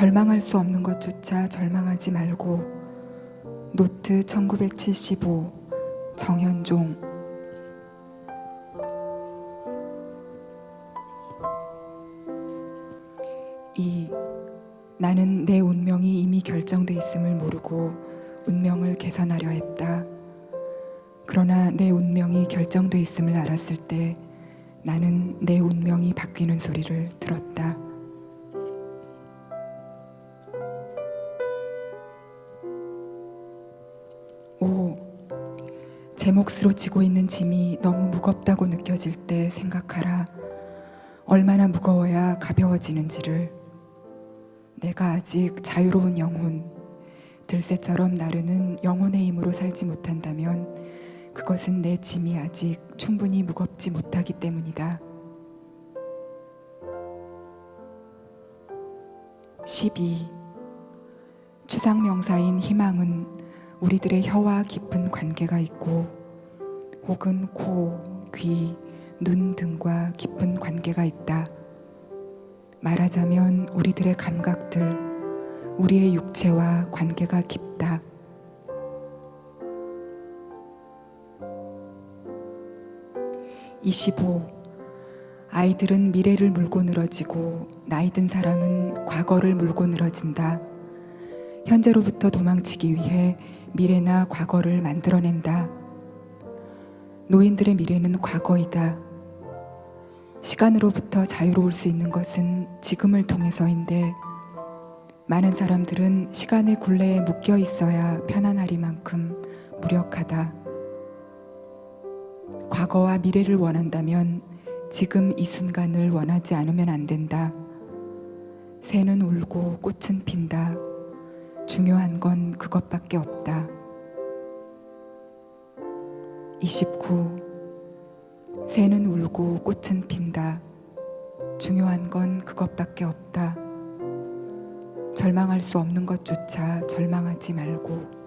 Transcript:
절망할 수 없는 것조차 절망하지 말고 노트 1975 정현종 2. 나는 내 운명이 이미 결정돼 있음을 모르고 운명을 개선하려 했다. 그러나 내 운명이 결정돼 있음을 알았을 때 나는 내 운명이 바뀌는 소리를 들었다. 제 몫으로 지고 있는 짐이 너무 무겁다고 느껴질 때 생각하라. 얼마나 무거워야 가벼워지는지를. 내가 아직 자유로운 영혼, 들새처럼 나르는 영혼의 힘으로 살지 못한다면 그것은 내 짐이 아직 충분히 무겁지 못하기 때문이다. 12. 추상 명사인 희망은 우리들의 혀와 깊은 관계가 있고 혹은 코, 귀, 눈 등과 깊은 관계가 있다. 말하자면 우리들의 감각들, 우리의 육체와 관계가 깊다. 25. 아이들은 미래를 물고 늘어지고 나이 든 사람은 과거를 물고 늘어진다. 현재로부터 도망치기 위해 미래나 과거를 만들어낸다. 노인들의 미래는 과거이다. 시간으로부터 자유로울 수 있는 것은 지금을 통해서인데 많은 사람들은 시간의 굴레에 묶여 있어야 편안하리만큼 무력하다. 과거와 미래를 원한다면 지금 이 순간을 원하지 않으면 안 된다. 새는 울고 꽃은 핀다. 중요한 건 그것밖에 없다. 29. 새는 울고 꽃은 핀다. 중요한 건 그것밖에 없다. 절망할 수 없는 것조차 절망하지 말고